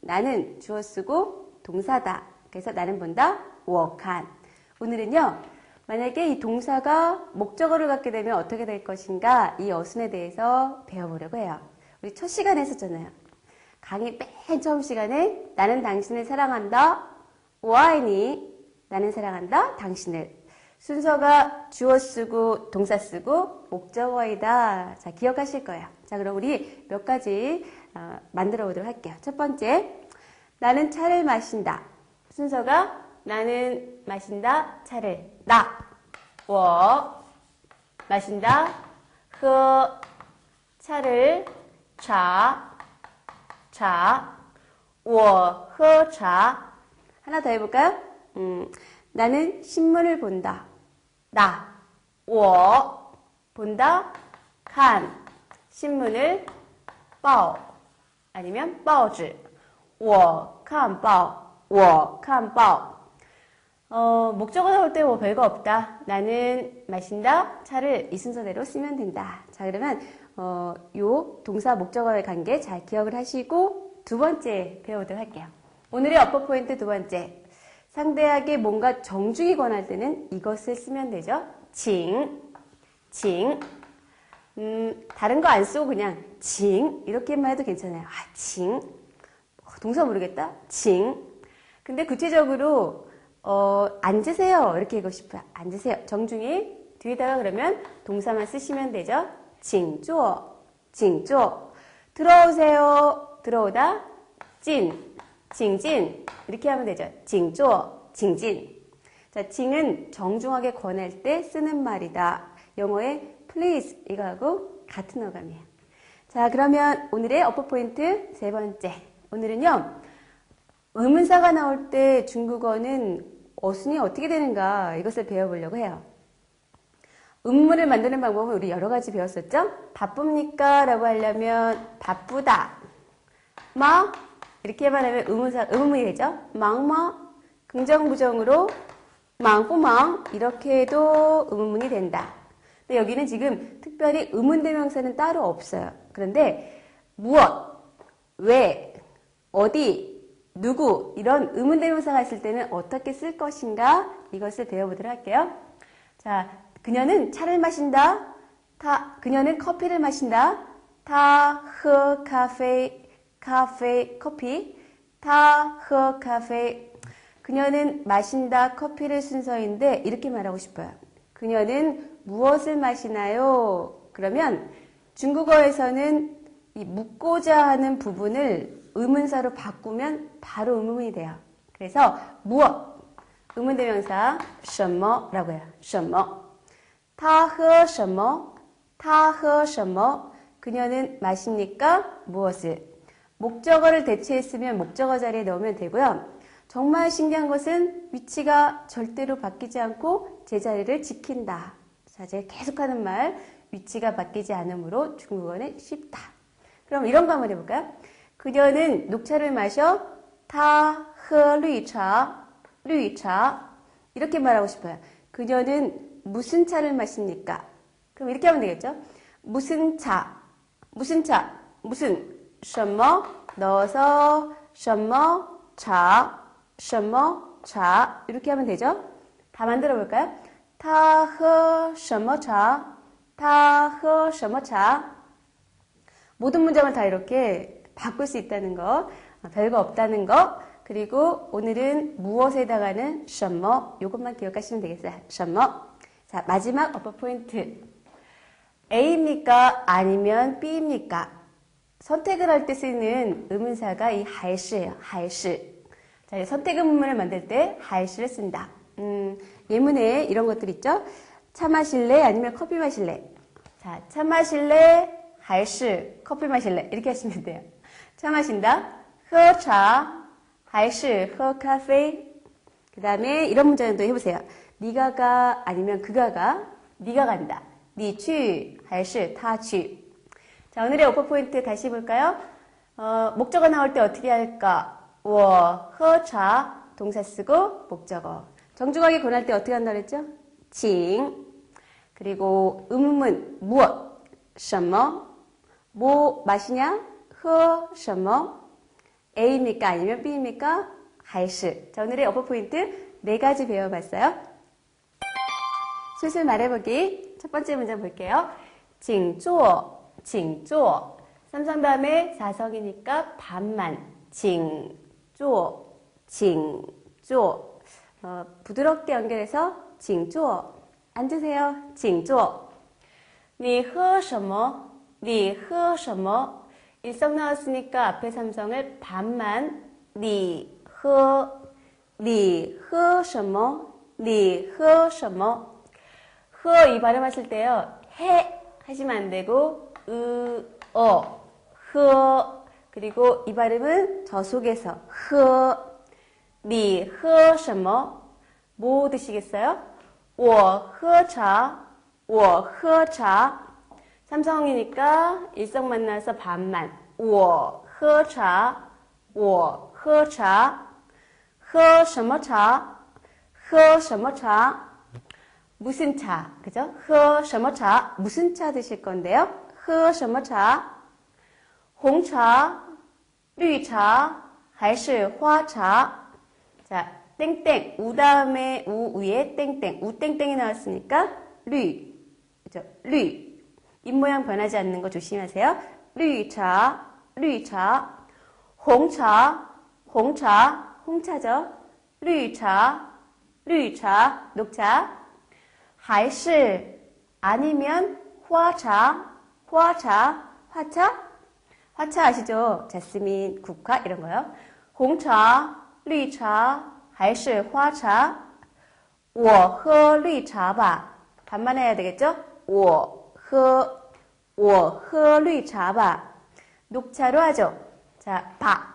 나는 주어 쓰고 동사다. 그래서 나는 본다. 워칸. 오늘은요. 만약에 이 동사가 목적어를 갖게 되면 어떻게 될 것인가 이 어순에 대해서 배워보려고 해요. 우리 첫 시간에 했었잖아요. 강의 맨 처음 시간에 나는 당신을 사랑한다. 와인이 나는 사랑한다. 당신을. 순서가 주어 쓰고 동사 쓰고 목적어이다. 자, 기억하실 거예요. 자, 그럼 우리 몇 가지 어, 만들어 보도록 할게요. 첫 번째, 나는 차를 마신다. 순서가 나는 마신다 차를 나, 워, 마신다 허, 차를 차, 차, 워, 허, 차. 하나 더 해볼까요? 음, 나는 신문을 본다. 나, 워, 본다, 칸, 신문을, 빠! 아니면 报纸. 我看报,我看报. 어, 목적어 나올 때 뭐 별거 없다. 나는 마신다. 차를 이 순서대로 쓰면 된다. 자, 그러면 어, 요 동사 목적어의 관계 잘 기억을 하시고 두 번째 배워보도록 할게요. 오늘의 어퍼 포인트 두 번째. 상대에게 뭔가 정중히 권할 때는 이것을 쓰면 되죠. 징, 징. 음, 다른 거 안 쓰고 그냥 징 이렇게만 해도 괜찮아요. 아, 징. 어, 동사 모르겠다. 징. 근데 구체적으로 어, 앉으세요. 이렇게 하고 싶어요. 앉으세요. 정중히 뒤에다가 그러면 동사만 쓰시면 되죠. 징조, 징조. 들어오세요. 들어오다. 찐, 징진. 이렇게 하면 되죠. 징조, 징진. 자, 징은 정중하게 권할 때 쓰는 말이다. 영어의 please 이거하고 같은 어감이에요. 자, 그러면 오늘의 어퍼 포인트 세 번째. 오늘은요. 의문사가 나올 때 중국어는 어순이 어떻게 되는가 이것을 배워보려고 해요. 음문을 만드는 방법은 우리 여러 가지 배웠었죠? 바쁩니까? 라고 하려면 바쁘다. 마 이렇게 말하면 의문사, 의문문이 되죠? 망마 긍정 부정으로 망꾸망 이렇게 해도 의문문이 된다. 근데 여기는 지금 특별히 의문대명사는 따로 없어요. 그런데 무엇, 왜, 어디, 누구 이런 의문대명사가 있을 때는 어떻게 쓸 것인가 이것을 배워보도록 할게요. 자, 그녀는 차를 마신다. 타, 그녀는 커피를 마신다. 타, 허, 카페, 카페, 커피. 타, 허, 카페. 그녀는 마신다 커피를 순서인데 이렇게 말하고 싶어요. 그녀는 무엇을 마시나요? 그러면 중국어에서는 이 묻고자 하는 부분을 의문사로 바꾸면 바로 의문문이 돼요. 그래서 무엇 의문대명사 什么라고 해요. 什么他喝什么他喝什么 그녀는 마십니까? 무엇을 목적어를 대체했으면 목적어 자리에 넣으면 되고요. 정말 신기한 것은 위치가 절대로 바뀌지 않고 제자리를 지킨다. 자, 제가 계속하는 말, 위치가 바뀌지 않으므로 중국어는 쉽다. 그럼 이런 거 한번 해볼까요? 그녀는 녹차를 마셔. 타, 허, 류차, 류차. 이렇게 말하고 싶어요. 그녀는 무슨 차를 마십니까? 그럼 이렇게 하면 되겠죠? 무슨 차, 무슨 차, 무슨, 什么 넣어서, 什么차, 什么차 이렇게 하면 되죠? 다 만들어 볼까요? 他喝什么茶?他喝什么茶? 모든 문장을 다 이렇게 바꿀 수 있다는 거, 별거 없다는 거, 그리고 오늘은 무엇에 해당하는 什么 이것만 기억하시면 되겠어요. 什么 자, 마지막 어퍼 포인트. A입니까? 아니면 B입니까? 선택을 할 때 쓰는 의문사가 이 할시예요. 할시. 자, 선택 의문문을 만들 때 할시를 쓴다. 음, 예문에 이런 것들 있죠? 차 마실래? 아니면 커피 마실래? 자, 차 마실래? 할시 커피 마실래? 이렇게 하시면 돼요. 차 마신다. 허차 할시 허카페 그 다음에 이런 문장도 해보세요. 네가 가 아니면 그가 가 네가 간다. 니취 할시 타취 자, 오늘의 오퍼 포인트 다시 볼까요? 어, 목적어 나올 때 어떻게 할까? 워, 허, 차 동사 쓰고 목적어 정중하게 권할 때 어떻게 한다 그랬죠? 请 그리고 의문문 무엇? 什么? 뭐 마시냐? 喝什么? A입니까? 아니면 B입니까? 还是. 자, 오늘의 어퍼 포인트 네 가지 배워봤어요. 슬슬 말해보기. 첫 번째 문장 볼게요. 请坐,请坐. 삼성 다음에 사성이니까 반만. 请坐,请坐. 어, 부드럽게 연결해서 请坐. 앉으세요. 请坐.你喝什么?你喝什么? 일성 나왔으니까 앞에 삼성을 반만 你喝,你喝什么?你喝什么?흐어 이 발음하실 때요. 해 하시면 안 되고 으, 어, 흐어 그리고 이 발음은 저 속에서 흐 어 니 흐어 什么? 뭐 드시겠어요? 我喝茶我喝茶 삼성이니까 일성 만나서 반만 我喝茶我喝茶喝什么茶喝什么茶 무슨 차, 그죠? 喝什么茶 무슨 차 드실 건데요? 喝什么茶 홍차, 绿茶还是花茶 자, 땡땡. 우 다음에 우 위에 땡땡. 우 땡땡이 나왔으니까 류. 그죠? 류. 입모양 변하지 않는 거 조심하세요. 류차, 류차. 홍차, 홍차. 홍차죠? 류차, 류차. 녹차. 还是 아니면 화차, 화차, 화차. 화차 아시죠? 자스민, 국화 이런 거요. 홍차, 绿茶,还是花茶?我喝绿茶吧. 반말해야 되겠죠? 我喝,我喝绿茶吧. 녹차로 하죠. 자, 바.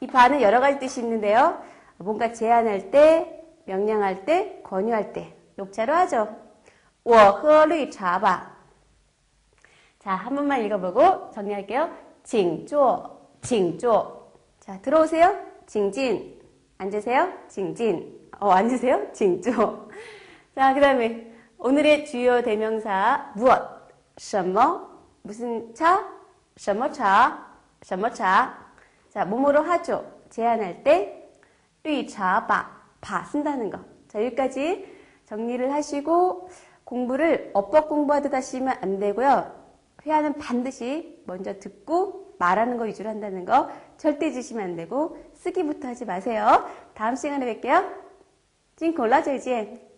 이 바는 여러 가지 뜻이 있는데요. 뭔가 제안할 때, 명령할 때, 권유할 때 녹차로 하죠. 我喝绿茶吧. 자, 한 번만 읽어보고 정리할게요. 请坐,请坐. 자, 들어오세요. 请进. 앉으세요. 请进. 어, 앉으세요. 请坐. 자, 그 다음에 오늘의 주요 대명사 무엇? 什么? 무슨 차? 什么차? 什么차? 자, 뭐뭐로 하죠. 제안할 때 绿茶吧, 바 쓴다는 거. 자, 여기까지 정리를 하시고 공부를 어법 공부하듯 하시면 안 되고요. 회화는 반드시 먼저 듣고 말하는 거 위주로 한다는 거 절대 잊으시면 안 되고 쓰기부터 하지 마세요. 다음 시간에 뵐게요. 찡콜라 제이지